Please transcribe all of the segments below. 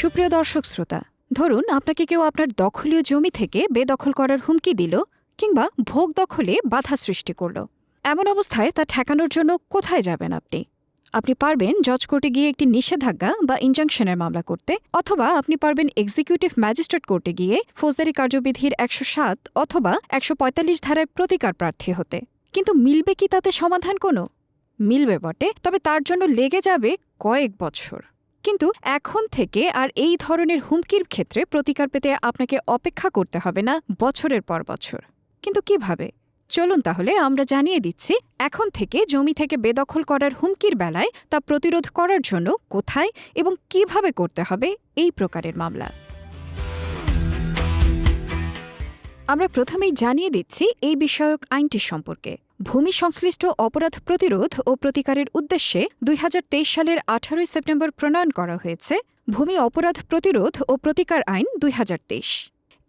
সুপ্রিয় দর্শক শ্রোতা, ধরুন আপনাকে কেউ আপনার দখলীয় জমি থেকে বেদখল করার হুমকি দিল কিংবা ভোগ দখলে বাধা সৃষ্টি করল। এমন অবস্থায় তা ঠেকানোর জন্য কোথায় যাবেন আপনি? আপনি পারবেন জজ কোর্টে গিয়ে একটি নিষেধাজ্ঞা বা ইনজাংশনের মামলা করতে, অথবা আপনি পারবেন এক্সিকিউটিভ ম্যাজিস্ট্রেট কোর্টে গিয়ে ফৌজদারি কার্যবিধির একশো সাত অথবা একশো পঁয়তাল্লিশ ধারায় প্রতিকার প্রার্থী হতে। কিন্তু মিলবে কি তাতে সমাধান কোনো? মিলবে বটে, তবে তার জন্য লেগে যাবে কয়েক বছর। কিন্তু এখন থেকে আর এই ধরনের হুমকির ক্ষেত্রে প্রতিকার পেতে আপনাকে অপেক্ষা করতে হবে না বছরের পর বছর। কিন্তু কীভাবে? চলুন তাহলে আমরা জানিয়ে দিচ্ছি, এখন থেকে জমি থেকে বেদখল করার হুমকির বেলায় তা প্রতিরোধ করার জন্য কোথায় এবং কীভাবে করতে হবে এই প্রকারের মামলা। আমরা প্রথমেই জানিয়ে দিচ্ছি এই বিষয়ক আইনটি সম্পর্কে। ভূমি সংশ্লিষ্ট অপরাধ প্রতিরোধ ও প্রতিকারের উদ্দেশ্যে দুই হাজার তেইশ সালের আঠারোই সেপ্টেম্বর প্রণয়ন করা হয়েছে ভূমি অপরাধ প্রতিরোধ ও প্রতিকার আইন দুই হাজার তেইশ।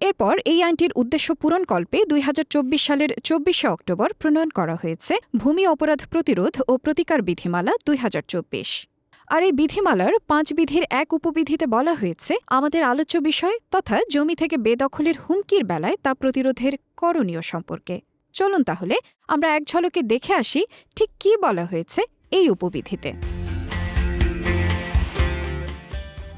এরপর এই আইনটির উদ্দেশ্য পূরণকল্পে দুই হাজার চব্বিশ সালের চব্বিশে অক্টোবর প্রণয়ন করা হয়েছে ভূমি অপরাধ প্রতিরোধ ও প্রতিকার বিধিমালা দুই হাজার চব্বিশ। আর এই বিধিমালার পাঁচ বিধির এক উপবিধিতে বলা হয়েছে, আমাদের আলোচ্য বিষয় তথা জমি থেকে বেদখলের হুমকির বেলায় তা প্রতিরোধের করণীয় সম্পর্কে। চলুন তাহলে আমরা এক ঝলকে দেখে আসি ঠিক কি বলা হয়েছে এই উপবিধিতে।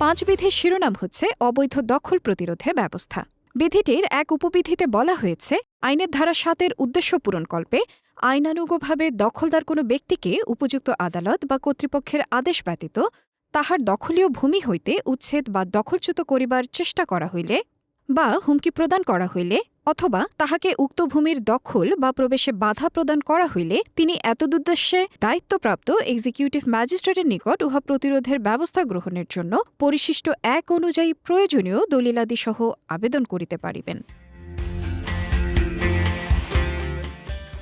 পাঁচ বিধির শিরোনাম হচ্ছে অবৈধ দখল প্রতিরোধে ব্যবস্থা। বিধিটির এক উপবিধিতে বলা হয়েছে, আইনের ধারা সাতের উদ্দেশ্য পূরণকল্পে আইনানুগভাবে দখলদার কোনো ব্যক্তিকে উপযুক্ত আদালত বা কর্তৃপক্ষের আদেশ ব্যতীত তাহার দখলীয় ভূমি হইতে উচ্ছেদ বা দখলচ্যুত করিবার চেষ্টা করা হইলে বা হুমকি প্রদান করা হইলে অথবা তাহাকে উক্ত ভূমির দখল বা প্রবেশে বাধা প্রদান করা হইলে তিনি এতদুদ্দেশ্যে দায়িত্বপ্রাপ্ত এক্সিকিউটিভ ম্যাজিস্ট্রেটের নিকট উহা প্রতিরোধের ব্যবস্থা গ্রহণের জন্য পরিশিষ্ট এক অনুযায়ী প্রয়োজনীয় দলিলাদিসহ আবেদন করিতে পারিবেন।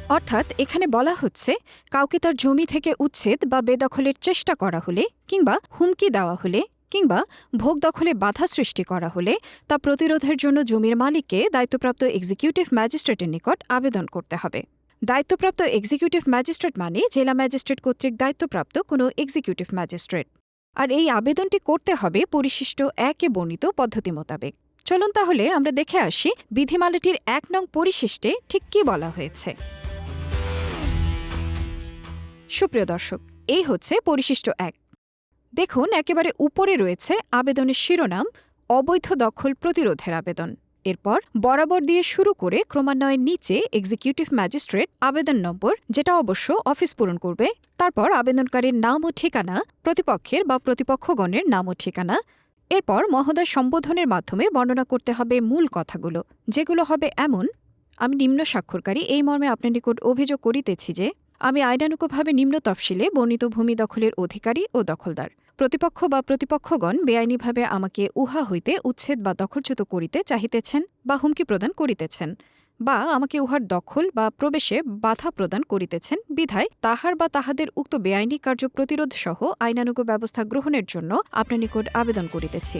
অর্থাৎ এখানে বলা হচ্ছে, কাউকে তার জমি থেকে উচ্ছেদ বা বেদখলের চেষ্টা করা হলে কিংবা হুমকি দেওয়া হলে কিংবা ভোগ দখলে বাধা সৃষ্টি করা হলে তা প্রতিরোধের জন্য জমির মালিককে দায়িত্বপ্রাপ্ত এক্সিকিউটিভ ম্যাজিস্ট্রেটের নিকট আবেদন করতে হবে। দায়িত্বপ্রাপ্ত এক্সিকিউটিভ ম্যাজিস্ট্রেট মানে জেলা ম্যাজিস্ট্রেট কর্তৃক দায়িত্বপ্রাপ্ত কোনো এক্সিকিউটিভ ম্যাজিস্ট্রেট আর এই আবেদনটি করতে হবে পরিশিষ্ট একে বর্ণিত পদ্ধতি মোতাবেক। চলুন তাহলে আমরা দেখে আসি বিধিমালাটির এক নং পরিশিষ্টে ঠিক কি বলা হয়েছে। সুপ্রিয় দর্শক, এই হচ্ছে পরিশিষ্ট এক। দেখুন, একেবারে উপরে রয়েছে আবেদনের শিরোনাম, অবৈধ দখল প্রতিরোধের আবেদন। এরপর বরাবর দিয়ে শুরু করে ক্রমান্বয়ে নিচে এক্সিকিউটিভ ম্যাজিস্ট্রেট আবেদন নম্বর, যেটা অবশ্য অফিস পূরণ করবে, তারপর আবেদনকারীর নাম ও ঠিকানা, প্রতিপক্ষের বা প্রতিপক্ষগণের নাম ও ঠিকানা, এরপর মহোদয় সম্বোধনের মাধ্যমে বর্ণনা করতে হবে মূল কথাগুলো, যেগুলো হবে এমন, আমি নিম্ন স্বাক্ষরকারী, এই মর্মে আপনার নিকট অভিযোগ করিতেছি যে আমি আইনানুগভাবে নিম্ন তফসিলে বর্ণিত ভূমি দখলের অধিকারী ও দখলদার। প্রতিপক্ষ বা প্রতিপক্ষগণ বেআইনিভাবে আমাকে উহা হইতে উচ্ছেদ বা দখলচ্যুত করিতে চাহিতেছেন বা হুমকি প্রদান করিতেছেন বা আমাকে উহার দখল বা প্রবেশে বাধা প্রদান করিতেছেন বিধায় তাহার বা তাহাদের উক্ত বেআইনি কার্য প্রতিরোধ সহ আইনানুগ ব্যবস্থা গ্রহণের জন্য আপনার নিকট আবেদন করিতেছি।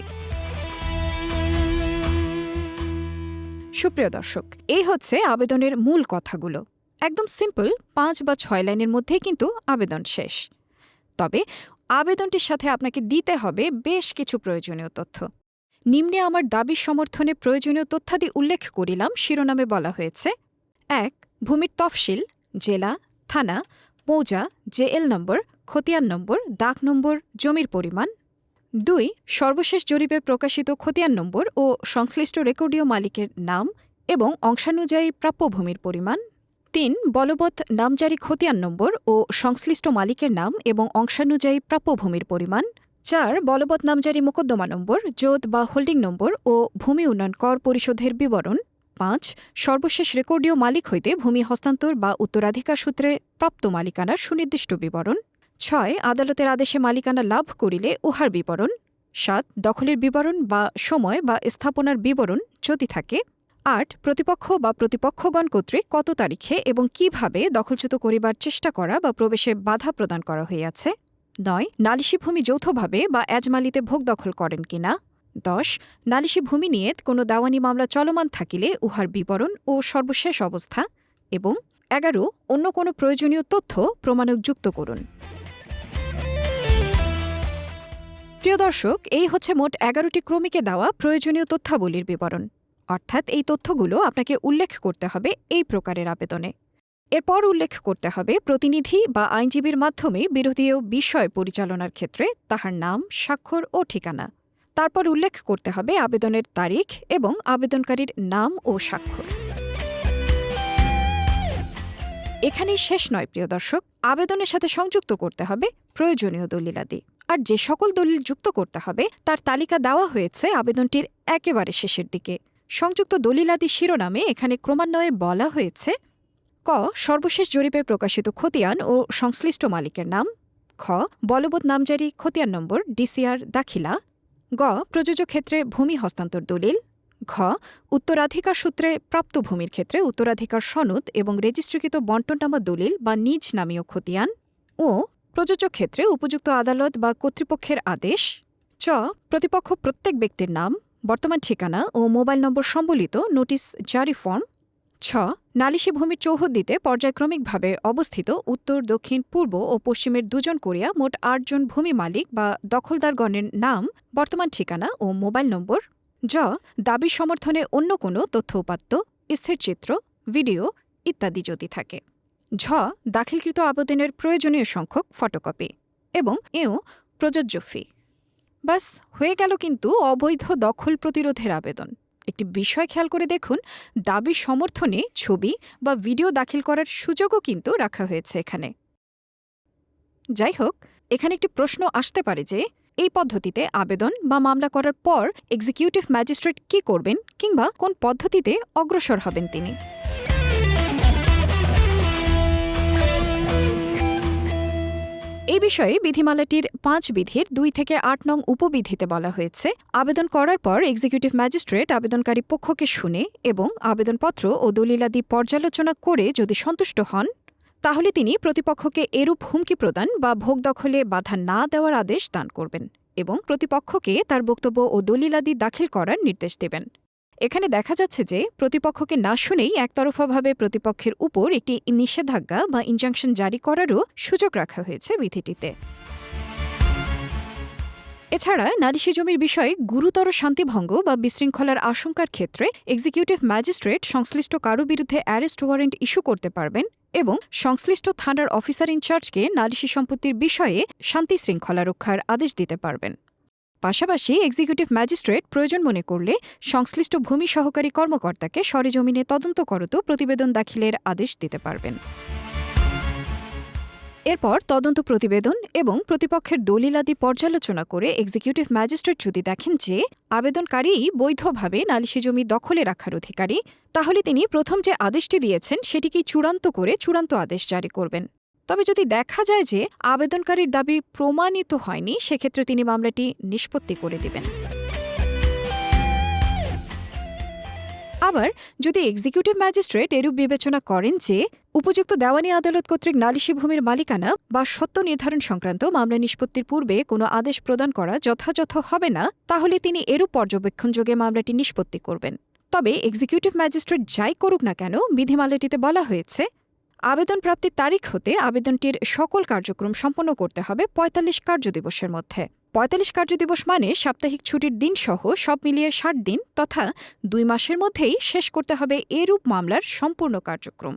সুপ্রিয় দর্শক, এই হচ্ছে আবেদনের মূল কথাগুলো। একদম সিম্পল, পাঁচ বা ছয় লাইনের মধ্যেই কিন্তু আবেদন শেষ। তবে আবেদনটির সাথে আপনাকে দিতে হবে বেশ কিছু প্রয়োজনীয় তথ্য। নিম্নে আমার দাবি সমর্থনে প্রয়োজনীয় তথ্যাদি উল্লেখ করিলাম, শিরোনামে বলা হয়েছে, এক, ভূমির তফসিল, জেলা, থানা, মৌজা, জেএল নম্বর, খতিয়ান নম্বর, দাগ নম্বর, জমির পরিমাণ, দুই, সর্বশেষ জরিপে প্রকাশিত খতিয়ান নম্বর ও সংশ্লিষ্ট রেকর্ডীয় মালিকের নাম এবং অংশানুযায়ী প্রাপ্য ভূমির পরিমাণ তিন, বলবৎ নামজারি খতিয়ান নম্বর ও সংশ্লিষ্ট মালিকের নাম এবং অংশানুযায়ী প্রাপ্য ভূমির পরিমাণ। চার, বলবৎ নামজারি মোকদ্দমা নম্বর, জোত বা হোল্ডিং নম্বর ও ভূমি উন্নয়ন কর পরিশোধের বিবরণ। পাঁচ, সর্বশেষ রেকর্ডীয় মালিক হইতে ভূমি হস্তান্তর বা উত্তরাধিকার সূত্রে প্রাপ্ত মালিকানার সুনির্দিষ্ট বিবরণ। ছয়, আদালতের আদেশে মালিকানা লাভ করিলে উহার বিবরণ। সাত, দখলের বিবরণ বা সময় বা স্থাপনার বিবরণ যদি থাকে। আট প্রতিপক্ষ বা প্রতিপক্ষগণ কর্তৃক কত তারিখে এবং কীভাবে দখলচ্যুত করিবার চেষ্টা করা বা প্রবেশে বাধা প্রদান করা হইয়াছে? নয় নালিশি ভূমি যৌথভাবে বা এজমালিতে ভোগ দখল করেন কিনা? দশ নালিশি ভূমি নিয়ে কোনো দেওয়ানি মামলা চলমান থাকিলে উহার বিবরণ ও সর্বশেষ অবস্থা? এবং এগারো, অন্য কোনো প্রয়োজনীয় তথ্য প্রমাণক যুক্ত করুন। প্রিয় দর্শক, এই হচ্ছে মোট এগারোটি ক্রমিকে দেওয়া প্রয়োজনীয় তথ্যাবলীর বিবরণ। অর্থাৎ এই তথ্যগুলো আপনাকে উল্লেখ করতে হবে এই প্রকারের আবেদনে। এরপর উল্লেখ করতে হবে প্রতিনিধি বা আইনজীবীর মাধ্যমে বিরোধীয় বিষয় পরিচালনার ক্ষেত্রে তাহার নাম, স্বাক্ষর ও ঠিকানা। তারপর উল্লেখ করতে হবে আবেদনের তারিখ এবং আবেদনকারীর নাম ও স্বাক্ষর। এখানেই শেষ নয়, প্রিয় দর্শক। আবেদনের সাথে সংযুক্ত করতে হবে প্রয়োজনীয় দলিলাদি। আর যে সকল দলিল যুক্ত করতে হবে, তার তালিকা দেওয়া হয়েছে আবেদনটির একেবারে শেষের দিকে। সংযুক্ত দলিলাদি শিরোনামে এখানে ক্রমান্বয়ে বলা হয়েছে, ক, সর্বশেষ জরিপে প্রকাশিত খতিয়ান ও সংশ্লিষ্ট মালিকের নাম, খ, বলবৎ নামজারি খতিয়ান নম্বর, ডিসিআর দাখিলা, গ প্রযোজক ক্ষেত্রে ভূমি হস্তান্তর দলিল, ঘ, উত্তরাধিকার সূত্রে প্রাপ্ত ভূমির ক্ষেত্রে উত্তরাধিকার সনদ এবং রেজিস্ট্রিকৃত বন্টননামা দলিল বা নিজ নামীয় খতিয়ান, ও প্রযোজক ক্ষেত্রে উপযুক্ত আদালত বা কর্তৃপক্ষের আদেশ, চ, প্রতিপক্ষ প্রত্যেক ব্যক্তির নাম বর্তমান ঠিকানা ও মোবাইল নম্বর সম্বলিত নোটিশ জারি ফর্ম। ছ, নালিশি ভূমির চৌহদ্দিতে পর্যায়ক্রমিকভাবে অবস্থিত উত্তর, দক্ষিণ, পূর্ব ও পশ্চিমের দুজন করিয়া মোট আটজন ভূমি মালিক বা দখলদারগণের নাম, বর্তমান ঠিকানা ও মোবাইল নম্বর। জ, দাবি সমর্থনে অন্য কোনো তথ্য উপাত্ত স্থিরচিত্র ভিডিও ইত্যাদি যদি থাকে। ঝ, দাখিলকৃত আবেদনের প্রয়োজনীয় সংখ্যক ফটোকপি এবং এও প্রযোজ্য ফি। বাস, হয়ে গেল কিন্তু অবৈধ দখল প্রতিরোধের আবেদন। একটি বিষয় খেয়াল করে দেখুন, দাবি সমর্থনে ছবি বা ভিডিও দাখিল করার সুযোগও কিন্তু রাখা হয়েছে এখানে। যাই হোক, এখানে একটি প্রশ্ন আসতে পারে যে, এই পদ্ধতিতে আবেদন বা মামলা করার পর এক্সিকিউটিভ ম্যাজিস্ট্রেট কি করবেন কিংবা কোন পদ্ধতিতে অগ্রসর হবেন তিনি? এই বিষয়ে বিধিমালাটির পাঁচ বিধির দুই থেকে আট নং উপবিধিতে বলা হয়েছে। আবেদন করার পর এক্সিকিউটিভ ম্যাজিস্ট্রেট আবেদনকারী পক্ষকে শুনে এবং আবেদনপত্র ও দলিলাদি পর্যালোচনা করে যদি সন্তুষ্ট হন, তাহলে তিনি প্রতিপক্ষকে এরূপ হুমকি প্রদান বা ভোগ দখলে বাধা না দেওয়ার আদেশ দান করবেন এবং প্রতিপক্ষকে তার বক্তব্য ও দলিলাদি দাখিল করার নির্দেশ দেবেন। এখানে দেখা যাচ্ছে যে প্রতিপক্ষকে না শুনেই একতরফাভাবে প্রতিপক্ষের উপর একটি নিষেধাজ্ঞা বা ইনজাংশন জারি করারও সুযোগ রাখা হয়েছে বিধিটিতে। এছাড়া নারিশি জমির বিষয়ে গুরুতর শান্তিভঙ্গ বা বিশৃঙ্খলার আশঙ্কার ক্ষেত্রে এক্সিকিউটিভ ম্যাজিস্ট্রেট সংশ্লিষ্ট কারও বিরুদ্ধে অ্যারেস্ট ওয়ারেন্ট ইস্যু করতে পারবেন এবং সংশ্লিষ্ট থানার অফিসার ইনচার্জকে নারিশি সম্পত্তির বিষয়ে শান্তি শৃঙ্খলা রক্ষার আদেশ দিতে পারবেন। পাশাপাশি এক্সিকিউটিভ ম্যাজিস্ট্রেট প্রয়োজন মনে করলে সংশ্লিষ্ট ভূমি সহকারী কর্মকর্তাকে সরেজমিনে তদন্ত করত প্রতিবেদন দাখিলের আদেশ দিতে পারবেন। এরপর তদন্ত প্রতিবেদন এবং প্রতিপক্ষের দলিলাদি পর্যালোচনা করে এক্সিকিউটিভ ম্যাজিস্ট্রেট যদি দেখেন যে আবেদনকারী বৈধভাবে নালিশি জমি দখলে রাখার অধিকারী, তাহলে তিনি প্রথম যে আদেশটি দিয়েছেন সেটিকে চূড়ান্ত করে চূড়ান্ত আদেশ জারি করবেন। তবে যদি দেখা যায় যে আবেদনকারীর দাবি প্রমাণিত হয়নি, সেক্ষেত্রে তিনি মামলাটি নিষ্পত্তি করে দিবেন। আবার যদি এক্সিকিউটিভ ম্যাজিস্ট্রেট এরূপ বিবেচনা করেন যে উপযুক্ত দেওয়ানি আদালত কর্তৃক নালিশি ভূমির মালিকানা বা সত্য নির্ধারণ সংক্রান্ত মামলা নিষ্পত্তির পূর্বে কোনো আদেশ প্রদান করা যথাযথ হবে না, তাহলে তিনি এরূপ পর্যবেক্ষণযোগে মামলাটি নিষ্পত্তি করবেন। তবে এক্সিকিউটিভ ম্যাজিস্ট্রেট যাই করুক না কেন, বিধিমালাটিতে বলা হয়েছে আবেদন প্রাপ্তির তারিখ হতে আবেদনটির সকল কার্যক্রম সম্পন্ন করতে হবে পঁয়তাল্লিশ কার্যদিবসের মধ্যে। পঁয়তাল্লিশ কার্যদিবস মানে সাপ্তাহিক ছুটির দিন সহ সব মিলিয়ে ষাট দিন তথা দুই মাসের মধ্যেই শেষ করতে হবে এরূপ মামলার সম্পূর্ণ কার্যক্রম।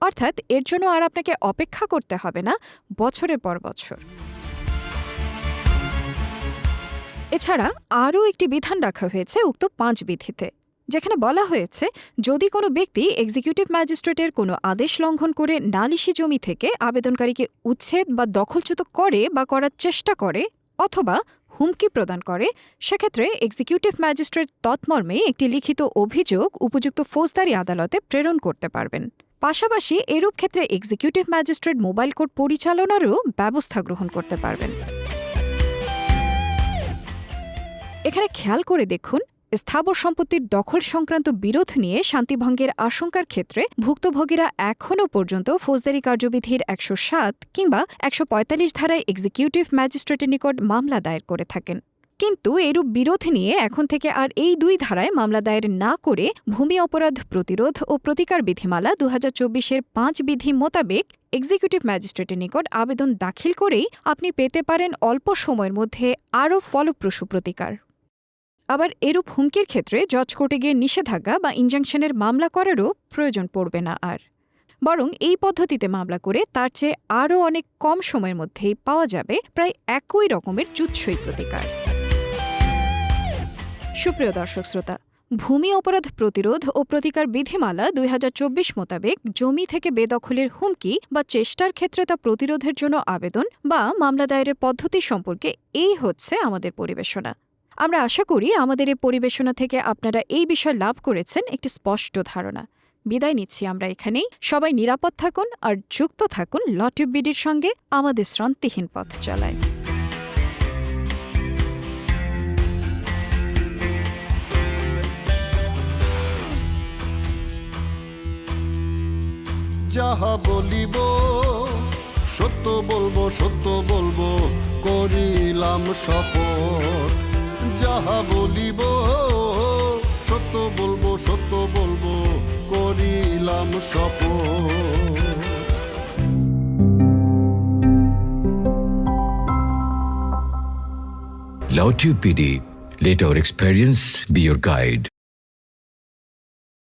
অর্থাৎ এর জন্য আর আপনাকে অপেক্ষা করতে হবে না বছরের পর বছর। এছাড়া আরও একটি বিধান রাখা হয়েছে উক্ত পাঁচ বিধিতে। যেখানে বলা হয়েছে, যদি কোনো ব্যক্তি এক্সিকিউটিভ ম্যাজিস্ট্রেটের কোনো আদেশ লঙ্ঘন করে নালিশি জমি থেকে আবেদনকারীকে উচ্ছেদ বা দখলচ্যুত করে বা করার চেষ্টা করে অথবা হুমকি প্রদান করে, সেক্ষেত্রে এক্সিকিউটিভ ম্যাজিস্ট্রেট তৎমর্মে একটি লিখিত অভিযোগ উপযুক্ত ফৌজদারি আদালতে প্রেরণ করতে পারবেন। পাশাপাশি এরূপ ক্ষেত্রে এক্সিকিউটিভ ম্যাজিস্ট্রেট মোবাইল কোর্ট পরিচালনারও ব্যবস্থা গ্রহণ করতে পারবেন। এখানে খেয়াল করে দেখুন স্থাবর সম্পত্তির দখল সংক্রান্ত বিরোধ নিয়ে শান্তিভঙ্গের আশঙ্কার ক্ষেত্রে ভুক্তভোগীরা এখনও পর্যন্ত ফৌজদারি কার্যবিধির একশো সাত কিংবা একশো পঁয়তাল্লিশ ধারায় এক্সিকিউটিভ ম্যাজিস্ট্রেটের নিকট মামলা দায়ের করে থাকেন। কিন্তু এরূপ বিরোধ নিয়ে এখন থেকে আর এই দুই ধারায় মামলা দায়ের না করে ভূমি অপরাধ প্রতিরোধ ও প্রতিকার বিধিমালা দু হাজার চব্বিশের পাঁচ বিধি মোতাবেক এক্সিকিউটিভ ম্যাজিস্ট্রেটের নিকট আবেদন দাখিল করেই আপনি পেতে পারেন অল্প সময়ের মধ্যে আরও ফলপ্রসূ প্রতিকার। আবার এরূপ হুমকির ক্ষেত্রে জজ কোর্টে গিয়ে নিষেধাজ্ঞা বা ইনজাংশনের মামলা করারও প্রয়োজন পড়বে না আর। বরং এই পদ্ধতিতে মামলা করে তার চেয়ে আরও অনেক কম সময়ের মধ্যেই পাওয়া যাবে প্রায় একই রকমের জুৎসই প্রতিকার। সুপ্রিয় দর্শক শ্রোতা, ভূমি অপরাধ প্রতিরোধ ও প্রতিকার বিধিমালা দুই হাজার চব্বিশ মোতাবেক জমি থেকে বেদখলের হুমকি বা চেষ্টার ক্ষেত্রে তা প্রতিরোধের জন্য আবেদন বা মামলা দায়েরের পদ্ধতি সম্পর্কে এই হচ্ছে আমাদের পরিবেশনা। আমরা আশা করি আমাদের এই পরিবেশনা থেকে আপনারা এই বিষয় লাভ করেছেন একটি স্পষ্ট ধারণা। বিদায় নিচ্ছি আমরা এখানেই। সবাই নিরাপদ থাকুন আর যুক্ত থাকুন লটিউব বিডির সঙ্গে আমাদের শ্রান্তিহীন পথ চলায়। বলিব, সত্য বলব সত্য বলব, করিলাম যাহা বলিব সত্য বলব সত্য বলব করিলাম শপথ Lautube PD, let our experience be your guide.